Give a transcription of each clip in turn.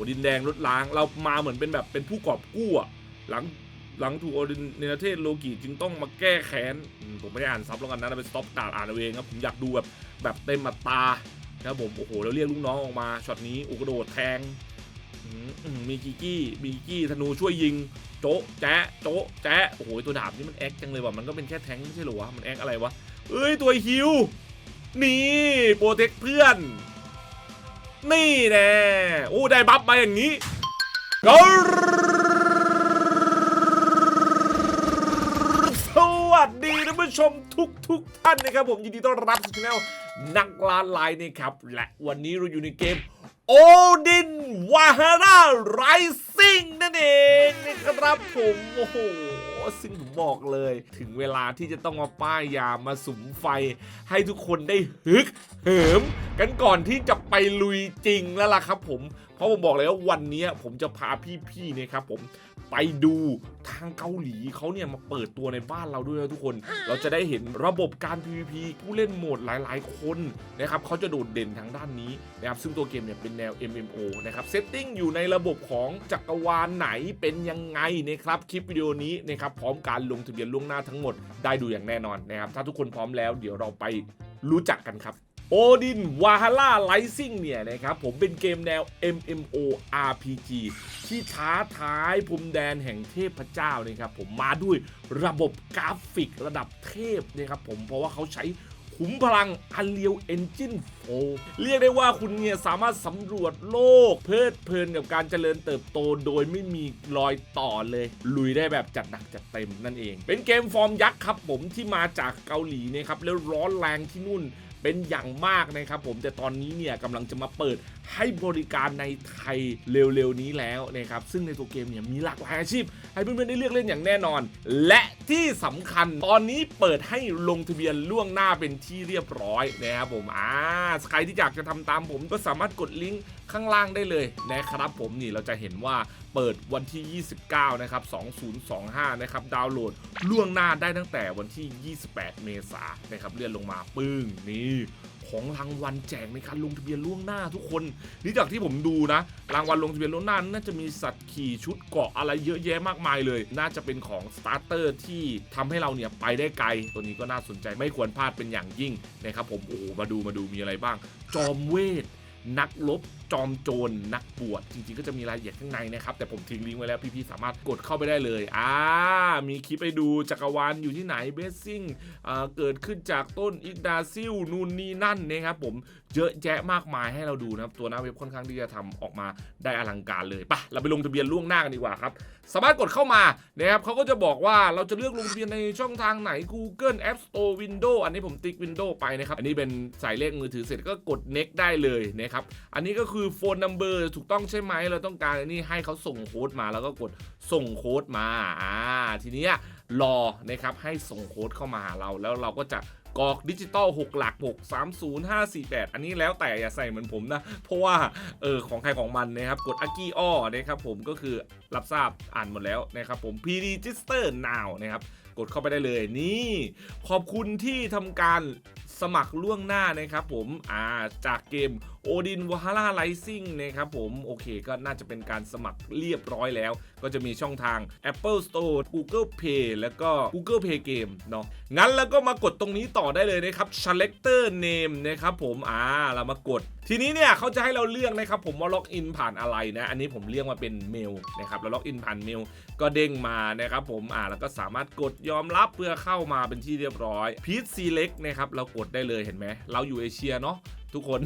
อ้ดินแดงลดล้าง เรามาเหมือนเป็นแบบเป็นผู้กอบกู้อะหลังหลังถูกโอดินเนเทศโลกิจึงต้องมาแก้แค้นผมไม่ได้อ่านซับแล้วกันนะเราเป็นสต็อปการดอ่านเอาเองครับผมอยากดูแบบแบบเต็มตานะครับผมโอ้โหแล้วเรียกลูกน้องออกมาช็อตนี้อุกโดดแทงมีกิกกี้มีกิกี้ธนูช่วยยิงโจ๊ะแจ๊ะโจ๊ะแจ๊ะโอ้โหตัวดาบนี่มันแอคจังเลยว่ะมันก็เป็นแค่แทงไม่ใช่หรอวะมันแอคอะไรวะเอ้ยตัวฮิวนี่โปรเทคเพื่อน นี่แน่โอ้ได้บัฟมาอย่างนี้ก็สวัสดีท่านผู้ชมทุกทุกๆท่านนะครับผมยินดีต้อนรับสู่ช่องนักล่าไลน์นะครับ และวันนี้เราอยู่ในเกมโอดินวาฮาร่าไรซิ่งนั่นเองนะครับผม โอ้โห ซึ่ง บอกเลย ถึงเวลาที่จะต้องมาป้ายยามาสุมไฟ ให้ทุกคนได้ฮึกเหิม กันก่อนที่จะไปลุยจริงแล้วล่ะครับผม เพราะผมบอกเลยว่าวันนี้ผมจะพาพี่ๆเนี่ยครับผมไปดูทางเกาหลีเขาเนี่ยมาเปิดตัวในบ้านเราด้วยนะทุกคน เราจะได้เห็นระบบการ PVP ผู้เล่นโหมดหลาย ๆ คนนะครับเขาจะโดดเด่นทางด้านนี้นะครับซึ่งตัวเกมเนี่ยเป็นแนว MMO นะครับเซตติ้งอยู่ในระบบของจักรวาลไหนเป็นยังไงนะครับคลิปวิดีโอนี้นะครับพร้อมการลงทะเบียนล่วงหน้าทั้งหมดได้ดูอย่างแน่นอนนะครับถ้าทุกคนพร้อมแล้วเดี๋ยวเราไปรู้จักกันครับ โอดินวาฮาร่าไลซิ่งเนี่ยนะครับผมเป็นเกมแนว MMO RPG ที่ท้าทายพรมแดนแห่งเทพเจ้านะครับผมมาด้วยระบบกราฟิกระดับเทพนะครับผมเพราะว่าเขาใช้ขุมพลัง Unreal Engine 4 เรียกได้ว่าคุณเนี่ยสามารถสำรวจโลก เพลิดเพลินกับการเจริญเติบโตโดยไม่มีรอยต่อเลย ลุยได้แบบจัดหนักจัดเต็มนั่นเอง เป็นเกมฟอร์มยักษ์ครับผมที่มาจากเกาหลีนะครับแล้วร้อนแรงที่นู่น เป็นอย่างมากนะครับผมแต่ตอนนี้เนี่ยกำลังจะมาเปิดให้บริการในไทยเร็วๆนี้แล้วนะครับซึ่งในตัวเกมเนี่ยมีหลากหลายอาชีพ ให้เพื่อนๆได้เลือกเล่นอย่างแน่นอน และที่สำคัญตอนนี้เปิดให้ลงทะเบียนล่วงหน้าเป็นที่เรียบร้อยนะครับผมอ่าใครที่อยากจะทำตามผมก็สามารถกดลิงก์ข้างล่างได้เลยนะครับผมนี่เราจะเห็นว่าเปิดวันที่ 29 นะครับ 2025 นะครับ ดาวน์โหลดล่วงหน้าได้ตั้งแต่วันที่ 28 เมษายนนะครับ เลื่อนลงมาปึ้งนี่ ของรางวัลแจกในการลงทะเบียนล่วงหน้าทุกคนนี่จากที่ผมดูนะ รางวัลลงทะเบียนล่วงหน้าน่าจะมีสัตว์ขี่ชุดเกาะอะไรเยอะแยะมากมายเลย น่าจะเป็นของสตาร์เตอร์ที่ทำให้เราเนี่ยไปได้ไกล ตัวนี้ก็น่าสนใจไม่ควรพลาดเป็นอย่างยิ่งนะครับผมโอ้มาดูมาดูมีอะไรบ้าง จอมเวทนักลบ จอมโจรนักบวชจริงๆ ก็จะมีรายละเอียดข้างในนะครับ แต่ผมทิ้งลิงก์ไว้แล้วพี่ๆสามารถกดเข้าไปได้เลยอ่ามีคลิปไปดูจักรวาลอยู่ที่ไหนเบสซิ่งเกิดขึ้นจากต้นอิกดาซิลนูนนี่นั่นนะครับผมเยอะแยะมากมายให้เราดูนะครับตัวหน้าเว็บค่อนข้างที่จะทำออกมาได้อลังการเลยปะเราไปลงทะเบียนล่วงหน้ากันดีกว่าครับสามารถกดเข้ามานะครับเขาก็จะบอกว่าเราจะเลือกลงทะเบียนในช่องทางไหน Google App Store Windows อันนี้ผมติ๊ก Windows ไปนะครับอันนี้เป็นสายเลขมือถือเสร็จก็กด next ได้เลยนะครับอันนี้ก็คือ phone number ถูกต้องใช่ไหมเราต้องการนนี้ให้เขาส่งโค้ดมาแล้วก็กดส่งโค้ดมาอ่าทีนี้รอนะครับให้ส่งโค้ดเข้ามาหาเราแล้วเราก็จะกรอกดิจิตอล6 หลัก 6 3 0 5 4 8 อันนี้แล้วแต่อย่าใส่เหมือนผมนะ เพราะว่าเออของใครของมันนะครับ กดอากี้อ้อนะครับผมก็คือรับทราบอ่านหมดแล้วนะครับผม p register now นะครับ กดเข้าไปได้เลยนี่ ขอบคุณที่ทำการสมัครล่วงหน้านะครับผมอ่าจากเกม Odin w a h a l a Rising นะครับผม โอเคก็น่าจะเป็นการสมัครเรียบร้อยแล้ว ก็จะมีช่องทาง Apple Store Google Play แล้วก็ Google Play Game เนาะงั้นแล้วก็มากดตรงนี้ต่อได้เลยนะครับ Selector Name นะครับผมอ่าเรามากด ทีนี้เนี่ยเขาจะให้เราเลือกนะครับผมว่าล็อกอินผ่านอะไรนะ อันนี้ผมเรียกว่าเป็นเมลนะครับแล้วล็อกอินผ่านเมลก็เด้งมานะครับผมอ่าแล้วก็สามารถกดยอมรับเพื่อเข้ามาเป็นที่เรียบร้อยพีซซีเล็กนะครับเรากดได้เลยเห็นไหมเราอยู่เอเชียเนาะ ทุกคน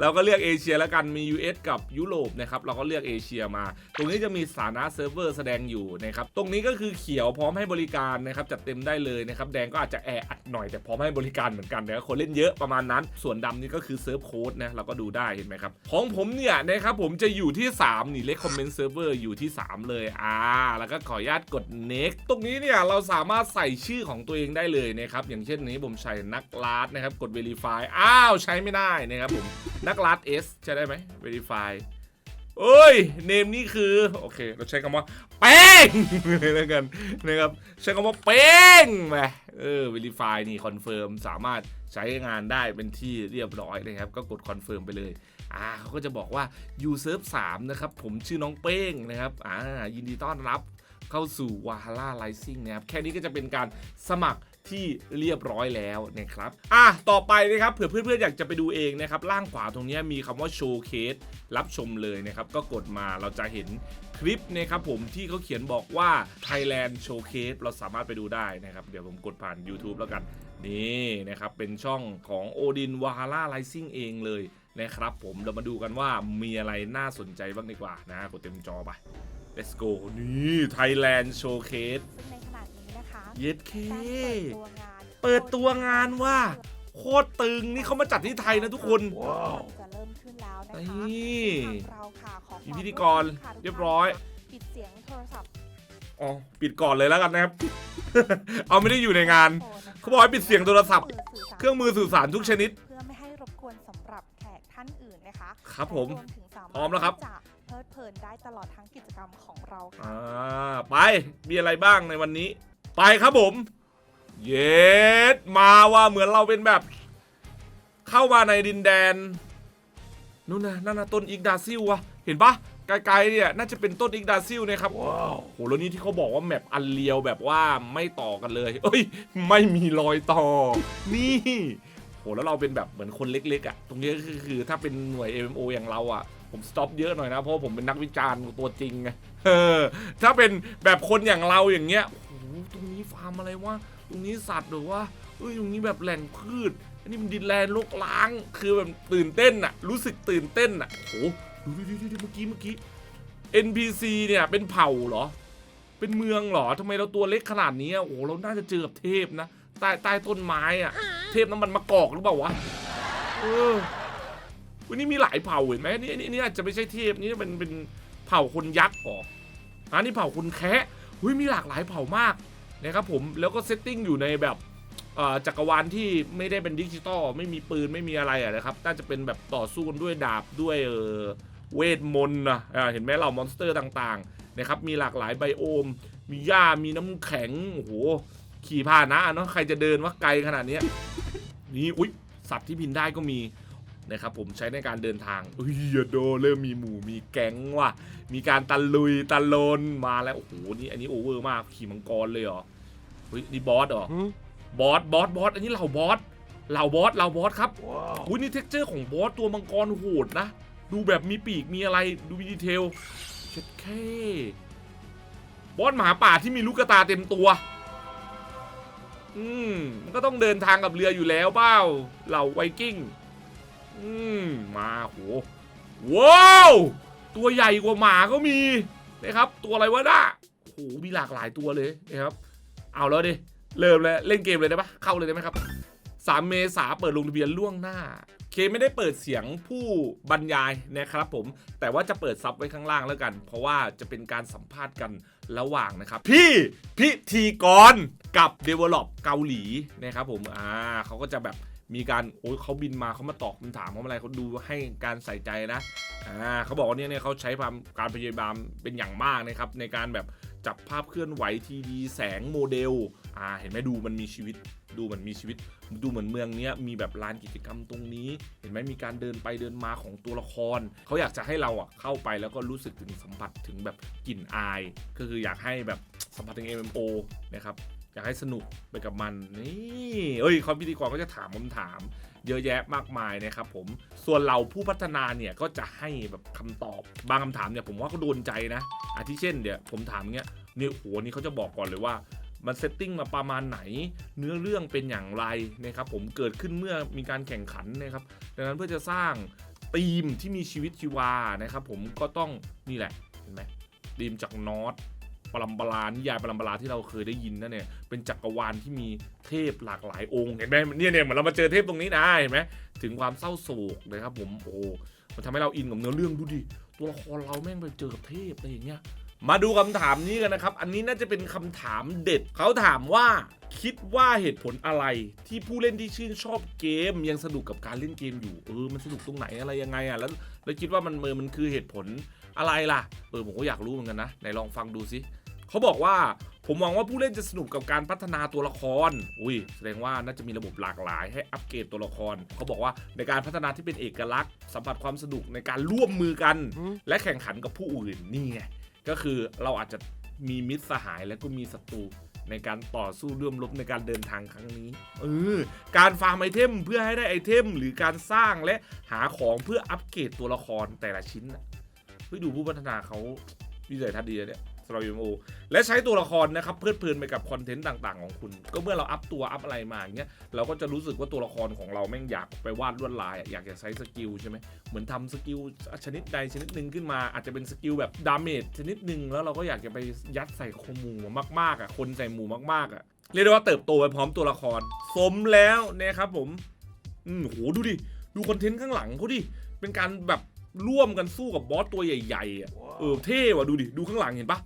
เราก็เลือกเอเชียแล้วกันมี US กับยุโรปนะครับเราก็เลือกเอเชียมา ตรงนี้จะมีสถานะเซิร์ฟเวอร์แสดงอยู่นะครับตรงนี้ก็คือเขียวพร้อมให้บริการนะครับจัดเต็มได้เลยนะครับแดงก็อาจจะแออัดหน่อยแต่พร้อมให้บริการเหมือนกันนะคคนเล่นเยอะประมาณนั้น ส่วนดำนี่ก็คือเซิร์ฟโค้ดนะเราก็ดูได้เห็นไหมครับของผมเนี่ยนะครับผมจะอยู่ที่ 3 นี่เลคคอมเมนต์เซิร์ฟเวอร์อยู่ที่ 3 เลยอ่าแล้วก็ขออนุญาตกด next ตรงนี้เนี่ยเราสามารถใส่ชื่อของตัวเองได้เลยนะครับอย่างเช่นนี้ผมใส่นักลาดนะครับกด verify อ้าวใช้ไม่ได้นะครับผม นักลาด S ใช้ได้ไหม verify เอ้ย เนมนี่คือ โอเค เราใช้คำว่าแป้งแล้วกันนะครับ ใช้คำว่าแป้งไปเออ verify นี่ confirm สามารถใช้งานได้เป็นที่เรียบร้อยนะครับ ก็กด confirm ไปเลยอ่าเขาก็จะบอกว่ายูเซิร์ฟสามนะครับ ผมชื่อน้องเป้งนะครับอ่ายินดีต้อนรับเข้าสู่วาฮาร่าไลซิ่งนะครับ แค่นี้ก็จะเป็นการสมัคร ที่เรียบร้อยแล้วนะครับ อะ ต่อไปนะครับ เผื่อเพื่อนๆ อยากจะไปดูเองนะครับ ล่างขวาตรงนี้มีคำว่าโชว์เคสรับชมเลยนะครับ ก็กดมาเราจะเห็นคลิปนะครับผมที่เขาเขียนบอกว่า Thailand Showcase เราสามารถไปดูได้นะครับ เดี๋ยวผมกดผ่าน YouTube แล้วกัน นี่นะครับ เป็นช่องของโอดินวาฮาร่าไลซิ่งเองเลยนะครับผมเรามาดูกันว่ามีอะไรน่าสนใจบ้างดีกว่านะ กดเต็มจอไป let's go นี่ Thailand Showcase เย็ดเคการเปิดตัวงานเปิดตัวงานว่าโคตรตึงนี่เขามาจัดที่ไทยนะทุกคนกำลังจะเริ่มขึ้นแล้วนะคะนี่ทางเราค่ะขอมีความพิธีกรวมมืค่ะทุกเรียบร้อยท่านปิดเสียงโทรศัพท์ อ๋อ ปิดก่อนเลยแล้วกันนะครับ เอาไม่ได้อยู่ในงานโทรนะคะเขาบอกให้ปิดเสียงโทรศัพท์สื่อสารเครื่องมือสื่อสารทุกชนิด เพื่อไม่ให้รบกวนสำหรับแขกท่านอื่นนะคะ ครับผมและวถึงสาารถพร้อมแล้วครับที่จะเพลิดเพลินได้ตลอดทั้งกิจกรรมของเราค่ะอ่าไป มีอะไรบ้างในวันนี้ ไปครับผม เย็ดมาว่าเหมือนเราเป็นแบบ เข้ามาในดินแดนนู่นนะนั่นนะต้นอิกดาซิลวะเห็นปะไกลๆเนี่ยน่าจะเป็นต้นอิกดาซิลนะครับว้าวโหแล้วนี่ที่เขาบอกว่าแมปอันเลียวแบบว่าไม่ต่อกันเลยเอ้ย ไม่มีรอยต่อ นี่โหแล้วเราเป็นแบบเหมือนคนเล็กๆอะ ตรงนี้ก็คือคือถ้าเป็นหน่วย MMO อย่างเราอะ ผมสต็อปเยอะหน่อยนะ เพราะว่าผมเป็นนักวิจารณ์ตัวจริงไงเออถ้าเป็นแบบคนอย่างเราอย่างเงี้ยโอ้โห ตรงนี้ฟาร์มอะไรวะตรงนี้สัตว์หรือว่าเอ้ยตรงนี้แบบแหล่งพืช อันนี้มันดินแลนโลกล้าง คือแบบตื่นเต้นอะรู้สึกตื่นเต้นอะโอ้โหดูดูดูดูเมื่อกี้เมื่อกี้ NPC เนี่ยเป็นเผ่าเหรอ เป็นเมืองเหรอทำไมเราตัวเล็กขนาดนี้โอ้โหเราน่าจะเจอกับเทพนะใต้ใต้ต้นไม้อะเทพน้ำมันมะกอกหรือเปล่าวะเออวันนี้มีหลายเผ่าเห็นไหมนี่นี่นี่อาจจะไม่ใช่เทพนี่เป็นเป็นเผ่าคนยักษ์อ๋ออันนี้เผ่าคนแคะ เฮ้ยมีหลากหลายเผ่ามากนะครับผมแล้วก็เซตติ้งอยู่ในแบบจักรวาลที่ไม่ได้เป็นดิจิตอลไม่มีปืนไม่มีอะไระนะครับน่าจะเป็นแบบต่อสู้กันด้วยดาบด้วยเเวทมนต์นะเห็นไหมเหล่ามอนสเตอร์ต่างๆนะครับมีหลากหลายไบโอม มีหญ้ามีน้ำแข็งโอ้โหขี่พาหนะเนาะใครจะเดินว่าไกลขนาดนี้นี่อุ้ยสัตว์ที่บินได้ก็มี นะครับผมใช้ในการเดินทางอุ้ยอย่าโดเริ่มมีหมู่มีแก๊งว่ะ มีการตะลุยตะลนมาแล้ว โอ้โห นี่อันนี้โอเวอร์มากขี่มังกรเลยเหรอ เฮ้ย นี่บอสเหรอ บอส บอส บอส อันนี้เหล่าบอส เหล่าบอส เหล่าบอสครับอุ้ยนี่เท็กเจอร์ของบอสตัวมังกรโหดนะ ดูแบบมีปีกมีอะไร ดูมีดีเทลเช็ดแค่บอสหมาป่าที่มีลูกกระตาเต็มตัว อืม มันก็ต้องเดินทางกับเรืออยู่แล้วเปล่า เหล่าไวกิ้ง อืมมาโหว้าวตัวใหญ่กว่าหมาก็มีนะครับ ตัวอะไรวะน่ะโหมีหลากหลายตัวเลยนะครับ เอาแล้วดิเริ่มเลยเล่นเกมเลยได้ปะเข้าเลยได้ไหมครับ 3 เมษาเปิดลงทะเบียนล่วงหน้า เคไม่ได้เปิดเสียงผู้บรรยายนะครับผม แต่ว่าจะเปิดซับไว้ข้างล่างแล้วกัน เพราะว่าจะเป็นการสัมภาษณ์กันระหว่างนะครับ พี่พิธีกรกับ Develop เกาหลีนะครับผมอ่าเขาก็จะแบบ มีการโอ้ยเขาบินมาเขามาตอบคำถามเขาอะไรเขาดูให้การใส่ใจนะอ่าเขาบอกว่าเนี่ยเนี่ยเขาใช้ความการพยายามเป็นอย่างมากนะครับในการแบบจับภาพเคลื่อนไหวทีดีแสงโมเดลอ่าเห็นไหมดูมันมีชีวิตดูเหมือนมีชีวิต ดูเหมือนเมืองเนี้ยมีแบบลานกิจกรรมตรงนี้ เห็นไหมมีการเดินไปเดินมาของตัวละคร เขาอยากจะให้เราอะเข้าไปแล้วก็รู้สึกถึงสัมผัสถึงแบบกลิ่นอาย ก็คืออยากให้แบบสัมผัสถึง MMO นะครับ อยากให้สนุกไปกับมันนี่เอ้ยคอมพิธีกรก็จะถามคำถาม เยอะแยะมากมายนะครับผมส่วนเราผู้พัฒนาเนี่ยก็จะให้แบบคำตอบบางคำถามเนี่ยผมว่าก็โดนใจนะอาทิเช่นเดี๋ยวผมถามเงี้ยเนี่ยโหนี่เขาจะบอกก่อนเลยว่ามันเซตติ้งมาประมาณไหน เนื้อเรื่องเป็นอย่างไรนะครับผมเกิดขึ้นเมื่อมีการแข่งขันนะครับดังนั้นเพื่อจะสร้างธีมที่มีชีวิตชีวานะครับผมก็ต้องนี่แหละเห็นไหมธีมจากนอต ปรัมปรานิยายปรัมปราที่เราเคยได้ยินนั่นเนี่ยเป็นจักรวาลที่มีเทพหลากหลายองค์เห็นไหมเนี่ยเนี่ยเหมือนเรามาเจอเทพตรงนี้นะเห็นไหมถึงความเศร้าโศกนะครับผมโอ้มันทำให้เราอินกับเนื้อเรื่องดูดิตัวละครเราแม่งไปเจอกับเทพอะไรอย่างเงี้ยมาดูคำถามนี้กันนะครับ อันนี้น่าจะเป็นคำถามเด็ด เขาถามว่าคิดว่าเหตุผลอะไรที่ผู้เล่นที่ชื่นชอบเกม ยังสนุกกับการเล่นเกมอยู่ เออ มันสนุกตรงไหนอะไรยังไงอะ แล้วแล้วคิดว่ามันเมอมันคือเหตุผลอะไรล่ะ เออผมก็อยากรู้เหมือนกันนะ ไหนลองฟังดูสิ เขาบอกว่าผมมองว่าผู้เล่นจะสนุกกับการพัฒนาตัวละคร อุ้ยแสดงว่าน่าจะมีระบบหลากหลายให้อัปเกรดตัวละคร เขาบอกว่าในการพัฒนาที่เป็นเอกลักษณ์ สัมผัสความสนุกในการร่วมมือกัน และแข่งขันกับผู้อื่นนี่ไงก็คือเราอาจจะมีมิตรสหายแล้วก็มีศัตรูในการต่อสู้ร่วมรบในการเดินทางครั้งนี้เออการฟาร์มไอเทมเพื่อให้ได้ไอเทม หรือการสร้างและหาของเพื่ออัปเกรดตัวละครแต่ละชิ้นน่ะเฮ้ยดูผู้พัฒนาเขาวิสัยทัศน์ดีนะเนี่ย สำหรับ MMO และใช้ตัวละครนะครับเพลิดเพลินไปกับคอนเทนต์ต่างๆของคุณ ก็เมื่อเราอัพตัวอัพอะไรมาอย่างเงี้ยเราก็จะรู้สึกว่าตัวละครของเราแม่งอยากไปวาดลวดลายอะอยากจะใช้สกิลใช่ไหมเหมือนทำสกิลชนิดใดชนิดหนึ่งขึ้นมา อาจจะเป็นสกิลแบบดาเมจชนิดหนึ่งแล้วเราก็อยากจะไปยัดใส่คมูมากๆอะคนใส่หมูมากๆอะเรียกได้ว่าเติบโตไปพร้อมตัวละคร สมแล้วนะครับผมอืมโหดูดิดูคอนเทนต์ข้างหลังเขาดิเป็นการแบบร่วมกันสู้กับบอสตัวใหญ่ๆอะเออเท่ว่ะดูดิ ดูข้างหลังเห็นปะ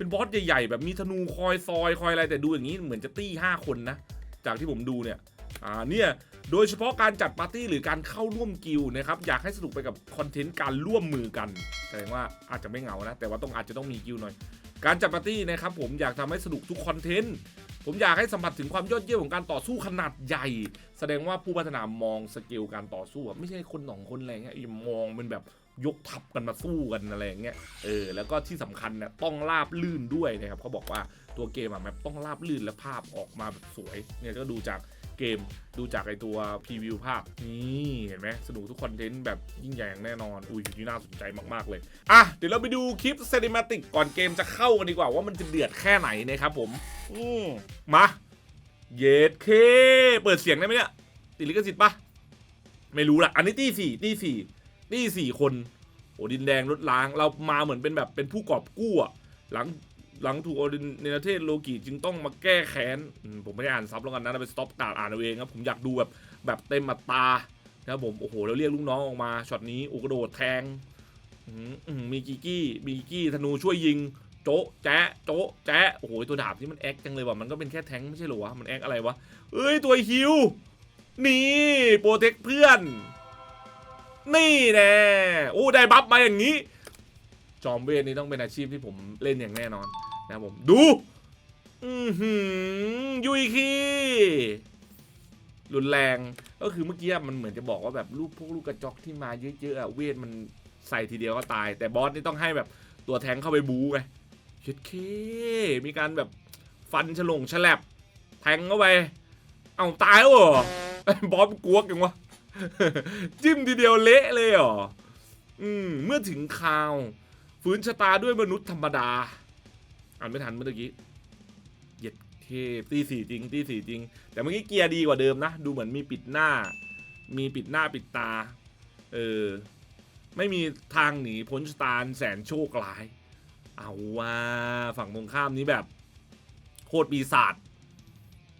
เป็นบอสใหญ่ๆแบบมีธนูคอยซอยคอยอะไรแต่ดูอย่างนี้เหมือนจะตี้ห้าคนนะ จากที่ผมดูเนี่ยอ่าเนี่ยโดยเฉพาะการจัดปาร์ตี้หรือการเข้าร่วมกิลนะครับอยากให้สนุกไปกับคอนเทนต์การร่วมมือกันแสดงว่าอาจจะไม่เหงานะ แต่ว่าต้องอาจจะต้องมีกิลหน่อย การจัดปาร์ตี้นะครับผมอยากทำให้สนุกทุกคอนเทนต์ผมอยากให้สัมผัสถึงความยอดเยี่ยมของการต่อสู้ขนาดใหญ่ แสดงว่าผู้พัฒนามองสกิลการต่อสู้ไม่ใช่คนสองคนอะไรเงี้ยมองเป็นแบบ ยกทัพกันมาสู้กันอะไรอย่างเงี้ยเออแล้วก็ที่สำคัญเนี่ยต้องราบลื่นด้วยนะครับเขาบอกว่าตัวเกมอะแบบต้องราบลื่นและภาพออกมาแบบสวยเนี่ยก็ดูจากเกมดูจากไอตัวพรีวิวภาพนี่เห็นไหมสนุกทุกคอนเทนต์แบบยิ่งใหญ่อย่างแน่นอน อุ้ยนี่น่าสนใจมาก ๆ เลย อะ เดี๋ยวเราไปดูคลิปเซนิมาติกก่อนเกมจะเข้ากันดีกว่าว่ามันจะเดือดแค่ไหนนะครับผม อืมมา เยดเค เปิดเสียงได้ไหมเนี่ย ติดลิขสิทธิ์ปะไม่รู้ละอันนี้ตีสี่ตีสี่ ตีสี่คนโอ้ดินแดงลดล้าง เรามาเหมือนเป็นแบบเป็นผู้กอบกู้อะหลังหลังถูกโอดินเนเทศโลกิจึงต้องมาแก้แค้นผมไม่ได้อ่านซับแล้วกันนะเราไปสต็อปการอ่านเอาเองครับผมอยากดูแบบแบบเต็มอัตรานะครับผมโอ้โหแล้วเรียกลูกน้องออกมาช็อตนี้โอกระโดดแทงมีกิกกี้มีกิกกี้ธนูช่วยยิงโจ๊ะแจ๊ะโจ๊ะแจ๊ะโอ้โหตัวดาบนี่มันแอคจังเลยว่ะมันก็เป็นแค่แทงไม่ใช่หรอวะมันแอคอะไรวะเอ้ยตัวฮิวนี่โปรเทคเพื่อน นี่แน่โอ้ได้บัฟมาอย่างนี้ จอมเวทนี่ต้องเป็นอาชีพที่ผมเล่นอย่างแน่นอนนะผมดูอือหือยุยคีรุนแรงก็คือเมื่อกี้มันเหมือนจะบอกว่าแบบลูกพวกลูกกระจอกที่มาเยอะๆเวทมันใส่ทีเดียวก็ตาย แต่บอสนี่ต้องให้แบบตัวแทงเข้าไปบูไงเช็ดเคมีการแบบฟันฉลงฉลับแทงเข้าไป เอาตายวเหรอบอสกลัวกันวะ จิ้มทีเดียวเละเลยเหรออืมเมื่อถึงคราวฟื้นชะตาด้วยมนุษย์ธรรมดา อ่านไม่ทันเมื่อกี้เหย็ดเคตีสี่จริงตีสี่จริง แต่เมื่อกี้เกียร์ดีกว่าเดิมนะ ดูเหมือนมีปิดหน้า มีปิดหน้าปิดตา เออ ไม่มีทางหนีพ้นชะตาแสนโชคร้าย เอาว่าฝั่งตรงข้ามนี้แบบ โคตรปีศาจ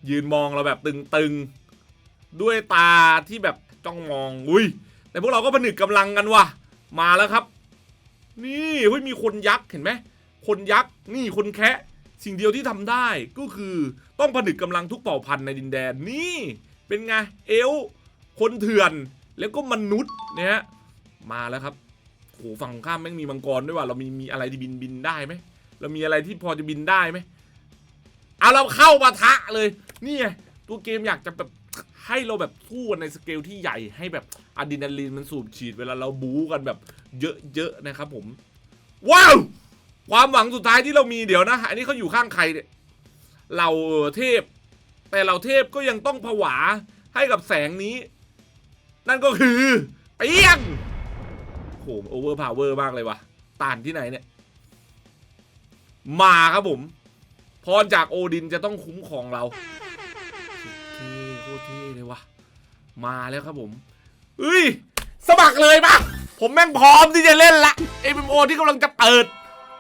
ยืนมองเราแบบตึงๆ ด้วยตาที่แบบ จ้องมองอุ้ยแต่พวกเราก็ผนึกกำลังกันว่ะมาแล้วครับ นี่เฮ้ยมีคนยักษ์เห็นไหมคนยักษ์นี่คนแคะสิ่งเดียวที่ทำได้ก็คือต้องผนึกกำลังทุกเผ่าพันธุ์ในดินแดนนี่เป็นไงเอลคนเถื่อนแล้วก็มนุษย์เนี่ยมาแล้วครับโหฝั่งข้ามแม่งมีมังกรด้วยว่ะเรามีมีอะไรที่บินบินได้ไหมเรามีอะไรที่พอจะบินได้ไหมเอาเราเข้าปะทะเลยนี่ไงตัวเกมอยากจะแบบ ให้เราแบบสู้ในสเกลที่ใหญ่ให้แบบอะดรีนาลีนมันสูบฉีดเวลาเราบู๊กันแบบเยอะๆนะครับผมว้าวความหวังสุดท้ายที่เรามีเดี๋ยวนะ อันนี้เขาอยู่ข้างใครเนี่ยเราเทพ แต่เราเทพก็ยังต้องผวาให้กับแสงนี้ นั่นก็คือเปียงโหโอเวอร์พาวเวอร์มากเลยวะตานที่ไหนเนี่ย มาครับผม พรจากโอดินจะต้องคุ้มครองเรา ตรเท่เลยวะมาแล้วครับผมเฮ้ยสมัครเลยปะผมแม่งพร้อมที่จะเล่นละ MMO ที่กำลังจะเปิด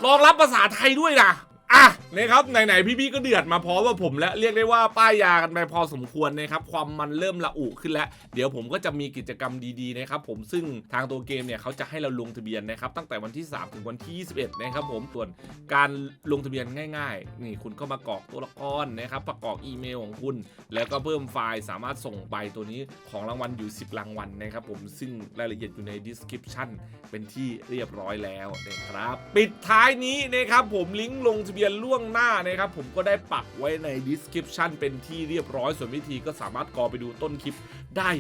รองรับภาษาไทยด้วยนะ อะนะครับไหนๆพี่ๆก็เดือดมาพร้อมว่าผมแล้วเรียกได้ว่าป้ายยากันไปพอสมควรนะครับความมันเริ่มละอุขึ้นแล้ว เดี๋ยวผมก็จะมีกิจกรรมดีๆนะครับผมซึ่งทางตัวเกมเนี่ยเขาจะให้เราลงทะเบียนนะครับตั้งแต่วันที่ 3 ถึงวันที่ 21 นะครับผมส่วนการลงทะเบียนง่ายๆ นี่คุณก็มากรอกตัวละครนะครับประกอบอีเมลของคุณ แล้วก็เพิ่มไฟล์สามารถส่งไปตัวนี้ของรางวัลอยู่ 10 รางวัลนะครับผมซึ่งรายละเอียดอยู่ใน description เป็นที่เรียบร้อยแล้วนะครับปิดท้ายนี้นะครับผมลิงก์ลงทะเบียนบียนล่วงหน้านะครับผมก็ได้ปักไว้ใน description เป็นที่เรียบร้อยส่วนวิธีก็สามารถกอไปดูต้นคลิปได้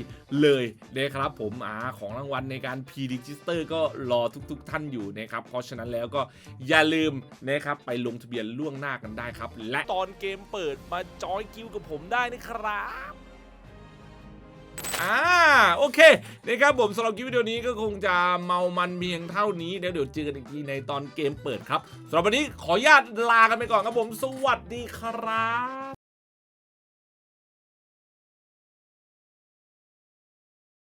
เลยนะครับผมอ่าของรางวัลในการ p register ก็รอทุก ๆ ท่านอยู่นะครับเพราะฉะนั้นแล้วก็อย่าลืมนะครับไปลงทะเบียนล่วงหน้ากันได้ครับ และตอนเกมเปิดมาจอยกิวกับผมได้นะครับ อ่าโอเคนะครับผมสำหรับคลิปวิดีโอนี้ก็คงจะเมามันเพียงเท่านี้เดี๋ยวเดี๋ยวเจอกันอีกทีในตอนเกมเปิดครับสำหรับวันนี้ขออนุญาตลากันไปก่อนครับผม สวัสดีครับ